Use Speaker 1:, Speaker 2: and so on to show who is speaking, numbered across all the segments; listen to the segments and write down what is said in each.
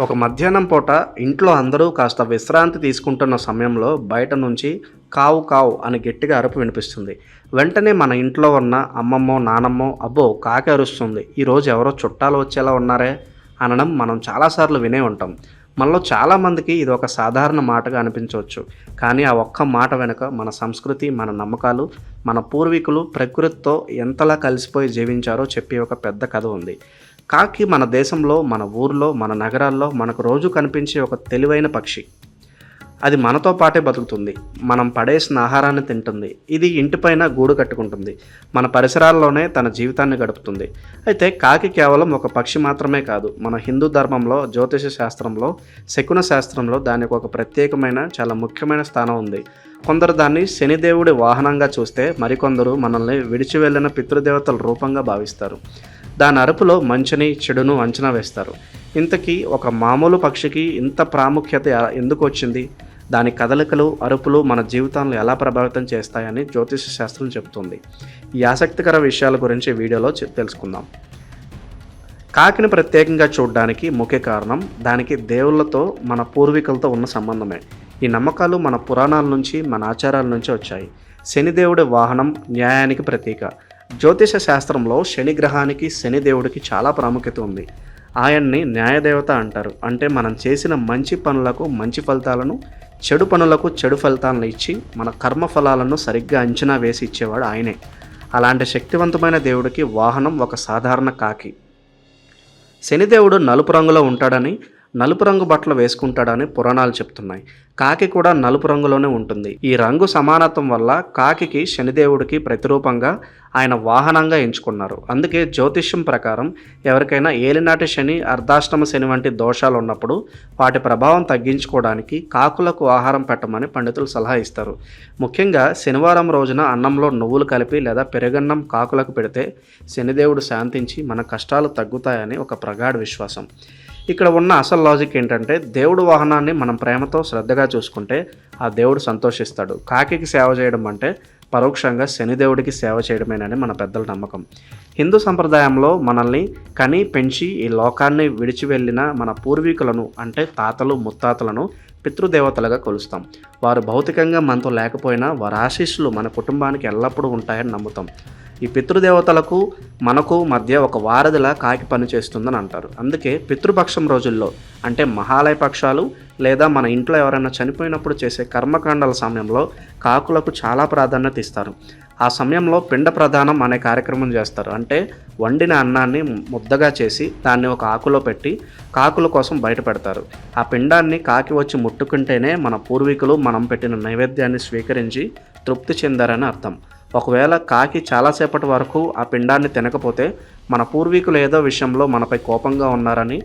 Speaker 1: ఒక మధ్యాహ్నం పూట ఇంట్లో అందరూ కాస్త విశ్రాంతి తీసుకుంటున్న సమయంలో బయట నుంచి కావు కావు అని గట్టిగా అరుపు వినిపిస్తుంది. వెంటనే మన ఇంట్లో ఉన్న అమ్మమ్మో నానమ్మో అబ్బో కాకి అరుస్తుంది. ఈరోజు ఎవరో చుట్టాలు వచ్చేలా ఉన్నారే? అనడం మనం చాలాసార్లు వినే ఉంటాం. మనలో చాలామందికి ఇది ఒక సాధారణ మాటగా అనిపించవచ్చు. కానీ ఆ ఒక్క మాట వెనుక మన సంస్కృతి మన నమ్మకాలు మన పూర్వీకులు ప్రకృతితో ఎంతలా కలిసిపోయి జీవించారో చెప్పే ఒక పెద్ద కథ ఉంది. కాకి మన దేశంలో మన ఊర్లో మన నగరాల్లో మనకు రోజు కనిపించే ఒక తెలివైన పక్షి. అది మనతో పాటే బతుకుతుంది. మనం పడేసిన ఆహారాన్ని తింటుంది. ఇది ఇంటిపైన గూడు కట్టుకుంటుంది. మన పరిసరాల్లోనే తన జీవితాన్ని గడుపుతుంది. అయితే కాకి కేవలం ఒక పక్షి మాత్రమే కాదు. మన హిందూ ధర్మంలో జ్యోతిష శాస్త్రంలో శకున శాస్త్రంలో దానికి ఒక ప్రత్యేకమైన చాలా ముఖ్యమైన స్థానం ఉంది. కొందరు దాన్ని శనిదేవుడి వాహనంగా చూస్తే మరికొందరు మనల్ని విడిచి వెళ్ళిన పితృదేవతల రూపంగా భావిస్తారు. దాని అరుపులో మంచిని చెడును అంచనా వేస్తారు. ఇంతకీ ఒక మామూలు పక్షికి ఇంత ప్రాముఖ్యత ఎందుకు వచ్చింది? దాని కదలికలు అరుపులు మన జీవితాలను ఎలా ప్రభావితం చేస్తాయని జ్యోతిష శాస్త్రం చెబుతుంది ఈ ఆసక్తికర విషయాల గురించి వీడియోలో తెలుసుకుందాం. కాకిని ప్రత్యేకంగా చూడడానికి ముఖ్య కారణం దానికి దేవుళ్ళతో మన పూర్వీకులతో ఉన్న సంబంధమే. ఈ నమ్మకాలు మన పురాణాల నుంచి మన ఆచారాల నుంచి వచ్చాయి. శనిదేవుడి వాహనం న్యాయానికి ప్రతీక. జ్యోతిష శాస్త్రంలో శని గ్రహానికి శనిదేవుడికి చాలా ప్రాముఖ్యత ఉంది. ఆయన్ని న్యాయదేవత అంటారు. అంటే మనం చేసిన మంచి పనులకు మంచి ఫలితాలను చెడు పనులకు చెడు ఫలితాలను ఇచ్చి మన కర్మ ఫలాలను సరిగ్గా అంచనా వేసి ఇచ్చేవాడు ఆయనే. అలాంటి శక్తివంతమైన దేవుడికి వాహనం ఒక సాధారణ కాకి. శనిదేవుడు నలుపు రంగులో ఉంటాడని నలుపు రంగు బట్టలు వేసుకుంటాడని పురాణాలు చెప్తున్నాయి. కాకి కూడా నలుపు రంగులోనే ఉంటుంది. ఈ రంగు సమానత్వం వల్ల కాకికి శనిదేవుడికి ప్రతిరూపంగా ఆయన వాహనంగా ఎంచుకున్నారు. అందుకే జ్యోతిష్యం ప్రకారం ఎవరికైనా ఏలినాటి శని అర్ధాష్టమ శని వంటి దోషాలు ఉన్నప్పుడు వాటి ప్రభావం తగ్గించుకోవడానికి కాకులకు ఆహారం పెట్టమని పండితులు సలహా ఇస్తారు. ముఖ్యంగా శనివారం రోజున అన్నంలో నువ్వులు కలిపి లేదా పెరుగన్నం కాకులకు పెడితే శనిదేవుడు శాంతించి మన కష్టాలు తగ్గుతాయని ఒక ప్రగాఢ విశ్వాసం. ఇక్కడ ఉన్న అసలు లాజిక్ ఏంటంటే దేవుడు వాహనాన్ని మనం ప్రేమతో శ్రద్ధగా చూసుకుంటే ఆ దేవుడు సంతోషిస్తాడు. కాకికి సేవ చేయడం అంటే పరోక్షంగా శనిదేవుడికి సేవ చేయడమేనని మన పెద్దల నమ్మకం. హిందూ సంప్రదాయంలో మనల్ని కని పెంచి ఈ లోకాన్ని విడిచి వెళ్ళిన మన పూర్వీకులను అంటే తాతలు ముత్తాతలను పితృదేవతలుగా కొలుస్తాం. వారు భౌతికంగా మనతో లేకపోయినా వారి ఆశీస్సులు మన కుటుంబానికి ఎల్లప్పుడూ ఉంటాయని నమ్ముతాం. ఈ పితృదేవతలకు మనకు మధ్య ఒక వారధిలా కాకి పనిచేస్తుందని అంటారు. అందుకే పితృపక్షం రోజుల్లో అంటే మహాలయ పక్షాలు లేదా మన ఇంట్లో ఎవరైనా చనిపోయినప్పుడు చేసే కర్మకాండాల సమయంలో కాకులకు చాలా ప్రాధాన్యత ఇస్తారు. ఆ సమయంలో పిండ ప్రదానం అనే కార్యక్రమం చేస్తారు. అంటే వండిన అన్నాన్ని ముద్దగా చేసి దాన్ని ఒక ఆకులో పెట్టి కాకుల కోసం బయట పెడతారు ఆ పిండాన్ని కాకి వచ్చి ముట్టుకుంటేనే మన పూర్వీకులు మనం పెట్టిన నైవేద్యాన్ని స్వీకరించి తృప్తి చెందారని అర్థం. ఒకవేళ కాకి చాలాసేపటి వరకు ఆ పిండాన్ని తినకపోతే మన పూర్వీకులు ఏదో విషయంలో మనపై కోపంగా ఉన్నారని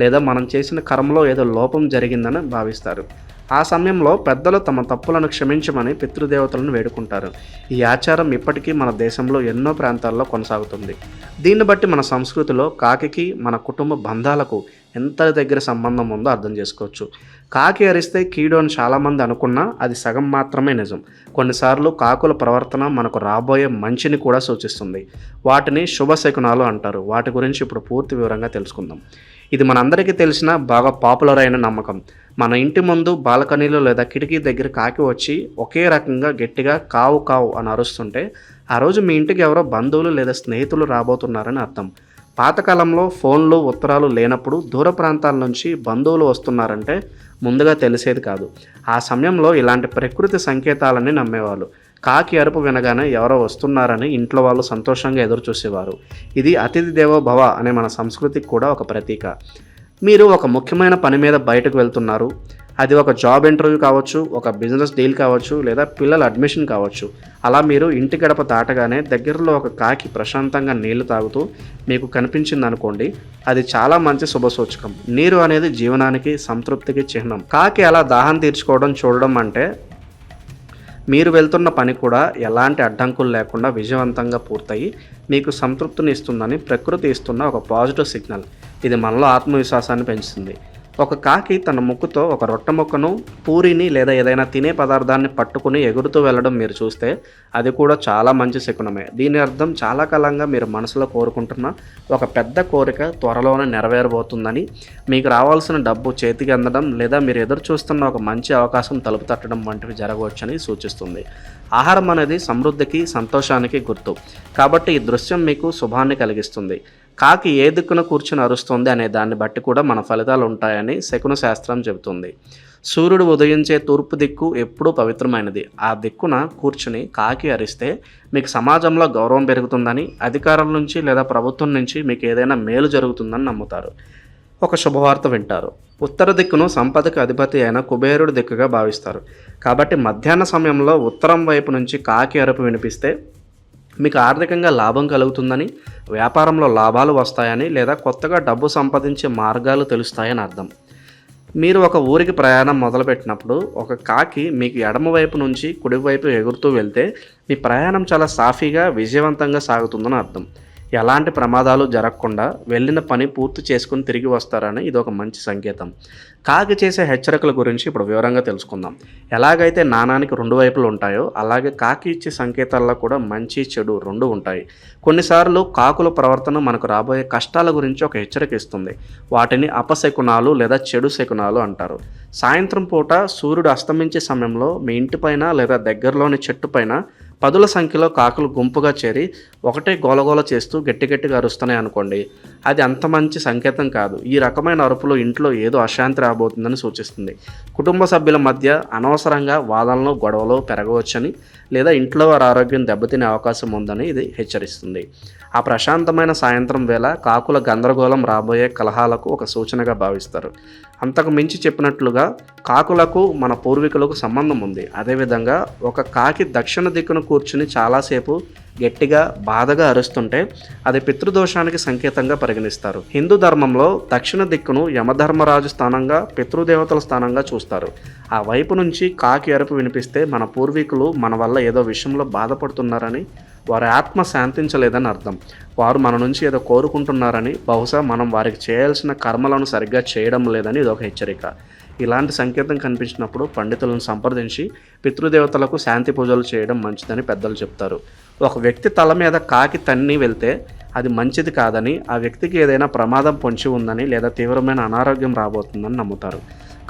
Speaker 1: లేదా మనం చేసిన కర్మలో ఏదో లోపం జరిగిందని భావిస్తారు. ఆ సమయంలో పెద్దలు తమ తప్పులను క్షమించమని పితృదేవతలను వేడుకుంటారు. ఈ ఆచారం ఇప్పటికీ మన దేశంలో ఎన్నో ప్రాంతాల్లో కొనసాగుతుంది. దీన్ని బట్టి మన సంస్కృతిలో కాకికి మన కుటుంబ బంధాలకు ఎంత దగ్గర సంబంధం ఉందో అర్థం చేసుకోవచ్చు. కాకి అరిస్తే కీడు అని చాలామంది అనుకున్నా అది సగం మాత్రమే నిజం. కొన్నిసార్లు కాకుల ప్రవర్తన మనకు రాబోయే మంచిని కూడా సూచిస్తుంది. వాటిని శుభశకునాలు అంటారు. వాటి గురించి ఇప్పుడు పూర్తి వివరంగా తెలుసుకుందాం. ఇది మనందరికీ తెలిసిన బాగా పాపులర్ అయిన నమ్మకం. మన ఇంటి ముందు బాల్కనీలో లేదా కిటికీ దగ్గర కాకి వచ్చి ఒకే రకంగా గట్టిగా కావు కావు అని అరుస్తుంటే ఆ రోజు మీ ఇంటికి ఎవరో బంధువులు లేదా స్నేహితులు రాబోతున్నారని అర్థం. పాతకాలంలో ఫోన్లు ఉత్తరాలు లేనప్పుడు దూర ప్రాంతాల నుంచి బంధువులు వస్తున్నారంటే ముందుగా తెలిసేది కాదు. ఆ సమయంలో ఇలాంటి ప్రకృతి సంకేతాలని నమ్మేవాళ్ళు. కాకి అరుపు వినగానే ఎవరో వస్తున్నారని ఇంట్లో వాళ్ళు సంతోషంగా ఎదురు చూసేవారు ఇది అతిథి దేవో భవ అనే మన సంస్కృతికి కూడా ఒక ప్రతీక. మీరు ఒక ముఖ్యమైన పని మీద బయటకు వెళ్తున్నారు. అది ఒక జాబ్ ఇంటర్వ్యూ కావచ్చు ఒక బిజినెస్ డీల్ కావచ్చు లేదా పిల్లల అడ్మిషన్ కావచ్చు. అలా మీరు ఇంటి గడప దాటగానే దగ్గరలో ఒక కాకి ప్రశాంతంగా నీళ్ళు తాగుతూ మీకు కనిపించింది అనుకోండి అది చాలా మంచి శుభసూచకం నీరు అనేది జీవనానికి సంతృప్తికి చిహ్నం. కాకి అలా దాహం తీర్చుకోవడం చూడడం అంటే మీరు వెళ్తున్న పని కూడా ఎలాంటి అడ్డంకులు లేకుండా విజయవంతంగా పూర్తయి మీకు సంతృప్తిని ఇస్తుందని ప్రకృతి ఇస్తున్న ఒక పాజిటివ్ సిగ్నల్ ఇది మనలో ఆత్మవిశ్వాసాన్ని పెంచుతుంది. ఒక కాకి తన ముక్కుతో ఒక రొట్టె ముక్కను పూరిని లేదా ఏదైనా తినే పదార్థాన్ని పట్టుకుని ఎగురుతూ వెళ్ళడం మీరు చూస్తే అది కూడా చాలా మంచి శకునమే. దీని అర్థం చాలా కాలంగా మీరు మనసులో కోరుకుంటున్న ఒక పెద్ద కోరిక త్వరలోనే నెరవేరబోతుందని మీకు రావాల్సిన డబ్బు చేతికి అందడం లేదా మీరు ఎదురు చూస్తున్న ఒక మంచి అవకాశం తలుపు తట్టడం వంటివి జరగవచ్చని సూచిస్తుంది. ఆహారం అనేది సమృద్ధికి సంతోషానికి గుర్తు. కాబట్టి ఈ దృశ్యం మీకు శుభాన్ని కలిగిస్తుంది. కాకి ఏ దిక్కున కూర్చుని అరుస్తుంది అనే దాన్ని బట్టి కూడా మన ఫలితాలు ఉంటాయని శకున శాస్త్రం చెబుతుంది. సూర్యుడు ఉదయించే తూర్పు దిక్కు ఎప్పుడూ పవిత్రమైనది. ఆ దిక్కున కూర్చుని కాకి అరిస్తే మీకు సమాజంలో గౌరవం పెరుగుతుందని అధికారం నుంచి లేదా ప్రభుత్వం నుంచి మీకు ఏదైనా మేలు జరుగుతుందని నమ్ముతారు. ఒక శుభవార్త వింటారు. ఉత్తర దిక్కును సంపదకు అధిపతి అయిన కుబేరుడు దిక్కుగా భావిస్తారు. కాబట్టి మధ్యాహ్న సమయంలో ఉత్తరం వైపు నుంచి కాకి అరుపు వినిపిస్తే మీకు ఆర్థికంగా లాభం కలుగుతుందని వ్యాపారంలో లాభాలు వస్తాయని లేదా కొత్తగా డబ్బు సంపాదించే మార్గాలు తెలుస్తాయని అర్థం. మీరు ఒక ఊరికి ప్రయాణం మొదలుపెట్టినప్పుడు ఒక కాకి మీకు ఎడమవైపు నుంచి కుడివైపు ఎగురుతూ వెళ్తే మీ ప్రయాణం చాలా సాఫీగా విజయవంతంగా సాగుతుందని అర్థం. ఎలాంటి ప్రమాదాలు జరగకుండా వెళ్ళిన పని పూర్తి చేసుకుని తిరిగి వస్తారని ఇది ఒక మంచి సంకేతం. కాకి చేసే హెచ్చరికల గురించి ఇప్పుడు వివరంగా తెలుసుకుందాం. ఎలాగైతే నాణానికి రెండు వైపులు ఉంటాయో అలాగే కాకి ఇచ్చే సంకేతాల్లో కూడా మంచి చెడు రెండు ఉంటాయి. కొన్నిసార్లు కాకుల ప్రవర్తన మనకు రాబోయే కష్టాల గురించి ఒక హెచ్చరిక ఇస్తుంది. వాటిని అపశకునాలు లేదా చెడు శకునాలు అంటారు. సాయంత్రం పూట సూర్యుడు అస్తమించే సమయంలో మీ ఇంటిపైన లేదా దగ్గరలోని చెట్టు పైన పదుల సంఖ్యలో కాకులు గుంపుగా చేరి ఒకటే గోలగోల చేస్తూ గట్టి గట్టిగా అరుస్తున్నాయి అనుకోండి. అది అంత మంచి సంకేతం కాదు. ఈ రకమైన అరుపులు ఇంట్లో ఏదో అశాంతి రాబోతుందని సూచిస్తుంది. కుటుంబ సభ్యుల మధ్య అనవసరంగా వాదనలు గొడవలు పెరగవచ్చని లేదా ఇంట్లో వారి ఆరోగ్యం దెబ్బతినే అవకాశం ఉందని ఇది హెచ్చరిస్తుంది. ఆ ప్రశాంతమైన సాయంత్రం వేళ కాకుల గందరగోళం రాబోయే కలహాలకు ఒక సూచనగా భావిస్తారు. అంతకు మించి చెప్పినట్లుగా కాకులకు మన పూర్వీకులకు సంబంధం ఉంది. అదేవిధంగా ఒక కాకి దక్షిణ దిక్కున కూర్చుని చాలాసేపు గట్టిగా బాధగా అరుస్తుంటే అది పితృదోషానికి సంకేతంగా పరిగణిస్తారు. హిందూ ధర్మంలో దక్షిణ దిక్కును యమధర్మరాజు స్థానంగా పితృదేవతల స్థానంగా చూస్తారు. ఆ వైపు నుంచి కాకి అరుపు వినిపిస్తే మన పూర్వీకులు మన వల్ల ఏదో విషయంలో బాధపడుతున్నారని వారి ఆత్మ శాంతించలేదని అర్థం. వారు మన నుంచి ఏదో కోరుకుంటున్నారని బహుశా మనం వారికి చేయాల్సిన కర్మలను సరిగ్గా చేయడం లేదని ఇది ఒక హెచ్చరిక. ఇలాంటి సంకేతం కనిపించినప్పుడు పండితులను సంప్రదించి పితృదేవతలకు శాంతి పూజలు చేయడం మంచిదని పెద్దలు చెప్తారు. ఒక వ్యక్తి తల మీద కాకి తన్ని వెళ్తే అది మంచిది కాదని ఆ వ్యక్తికి ఏదైనా ప్రమాదం పొంచి ఉందని లేదా తీవ్రమైన అనారోగ్యం రాబోతుందని నమ్ముతారు.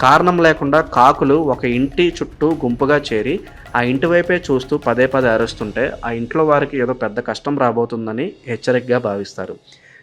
Speaker 1: కారణం లేకుండా కాకులు ఒక ఇంటి చుట్టూ గుంపుగా చేరి ఆ ఇంటి వైపే చూస్తూ పదే పదే అరుస్తుంటే ఆ ఇంట్లో వారికి ఏదో పెద్ద కష్టం రాబోతుందని హెచ్చరికగా భావిస్తారు.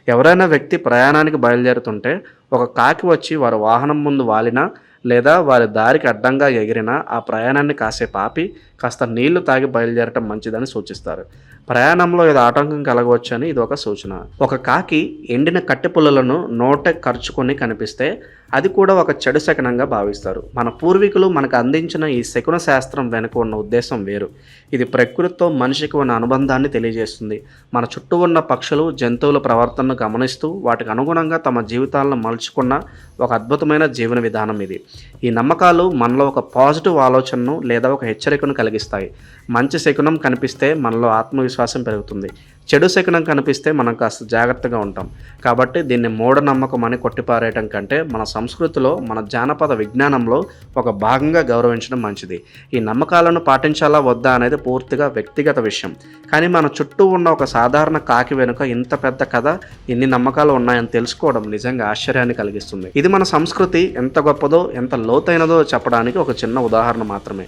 Speaker 1: ఎవరైనా వ్యక్తి ప్రయాణానికి బయలుదేరుతుంటే ఒక కాకి వచ్చి వారి వాహనం ముందు వాలినా లేదా వారి దారికి అడ్డంగా ఎగిరినా ఆ ప్రయాణాన్ని కాసేపు ఆపి కాస్త నీళ్ళు తాగి బయలుదేరటం మంచిదని సూచిస్తారు. ప్రయాణంలో ఏదో ఆటంకం కలగవచ్చని ఇది ఒక సూచన. ఒక కాకి ఎండిన కట్టె పుల్లలను నోట ఖర్చుకొని కనిపిస్తే అది కూడా ఒక చెడు శకనంగా భావిస్తారు. మన పూర్వీకులు మనకు అందించిన ఈ శకున శాస్త్రం వెనుక ఉన్న ఉద్దేశం వేరు. ఇది ప్రకృతితో మనిషికి ఉన్న అనుబంధాన్ని తెలియజేస్తుంది. మన చుట్టూ ఉన్న పక్షులు జంతువుల ప్రవర్తనను గమనిస్తూ వాటికి అనుగుణంగా తమ జీవితాలను మలుచుకున్న ఒక అద్భుతమైన జీవన విధానం ఇది. ఈ నమ్మకాలు మనలో ఒక పాజిటివ్ ఆలోచనను లేదా ఒక హెచ్చరికను కలిగిస్తాయి. మంచి శకునం కనిపిస్తే మనలో ఆత్మవిశ్వాసం పెరుగుతుంది. చెడు శకునం కనిపిస్తే మనం కాస్త జాగ్రత్తగా ఉంటాం. కాబట్టి దీన్ని మూఢనమ్మకం అని కొట్టిపారేయటం కంటే మన సంస్కృతిలో మన జానపద విజ్ఞానంలో ఒక భాగంగా గౌరవించడం మంచిది. ఈ నమ్మకాలను పాటించాలా వద్దా అనేది పూర్తిగా వ్యక్తిగత విషయం. కానీ మన చుట్టూ ఉన్న ఒక సాధారణ కాకి వెనుక ఇంత పెద్ద కథ ఇన్ని నమ్మకాలు ఉన్నాయని తెలుసుకోవడం నిజంగా ఆశ్చర్యాన్ని కలిగిస్తుంది. ఇది మన సంస్కృతి ఎంత గొప్పదో ఎంత లోతైనదో చెప్పడానికి ఒక చిన్న ఉదాహరణ మాత్రమే.